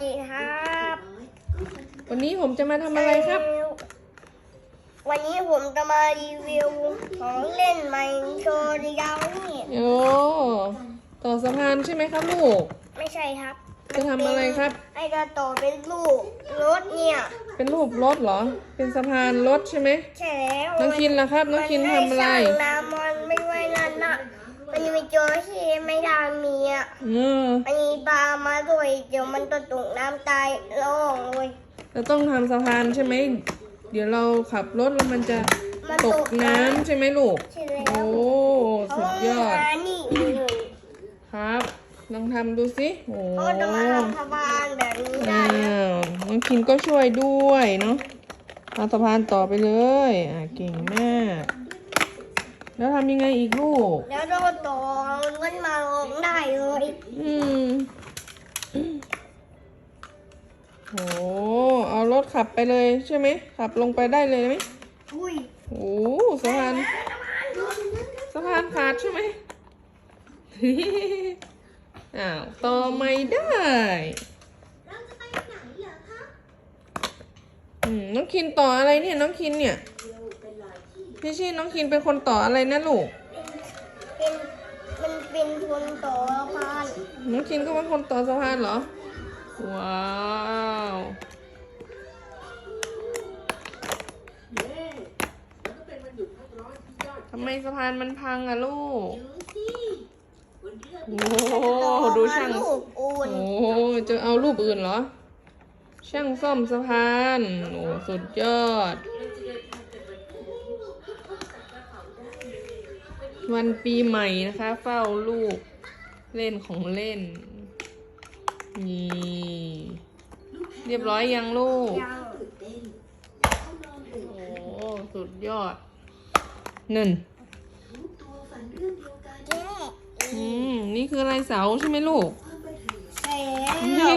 สวัสดีครับวันนี้ผมจะมาทำอะไรครับ วันนี้ผมจะมารีวิวของเล่นใหม่โชว์ดียาวนี่โอ้ต่อสะพานใช่ไหมครับลูก ไม่ใช่ครับจะทำอะไรครับไอ้กระโตเป็นลูกรถเนี่ย เป็นรูปรถเหรอ เป็นสะพานรถใช่ไหมใช่แล้วน้องคินล่ะครับ น้องคินทำอะไรมันด้สางน้ำมันไม่ไว้นั่นนะมันมีโจรที่ไม่ได้มีอะเออมัน เดี๋ยวมันจะตกน้ำตายร้องเลยเราต้องทำสะพานใช่ไหม เดี๋ยวเราขับรถแล้วมันจะมันตกน้ำใช่ไหมลูก ใช่แล้วโอ้เพราะสุดว่ายอดมานี่เลยครับลองทำดูสิโอ้เขาจะมาทำสะพานแบบนี้ได้อ้านะวน้องคินก็ช่วยด้วยเนาะเอาสะพานต่อไปเลยอะเก่งมาก แล้วทำยังไงอีกลูก แล้วโดนต่อมันมาลงได้เลย อืม โหเอารถขับไปเลยใช่ไหมขับลงไปได้เลยไหมอุ้ยโอ้สะพานสะพานขาดใช่ไหมอ้าวต่อไม่ได้อืมน้องคินต่ออะไรเนี่ยน้องคินเนี่ยพี่ชี่น้องคินเป็นคนต่ออะไรนะลูกเป็นมันเป็นคนต่อพานน้องคินก็เป็นคนต่อสะพานเหรอ ว้าวทำไมสะพานมันพังอะลูก โอ้โหดูช่างลูกอูนโอ้จะเอารูปอื่นเหรอ ช่างซ่อมสะพาน โอ้สุดยอด วันปีใหม่นะคะ เฝ้าลูก เล่นของเล่น นี่เรียบร้อยยังลูก โอ้สุดยอดนึ่นอืม นี่คืออะไรเสาใช่ไหมลูกเสา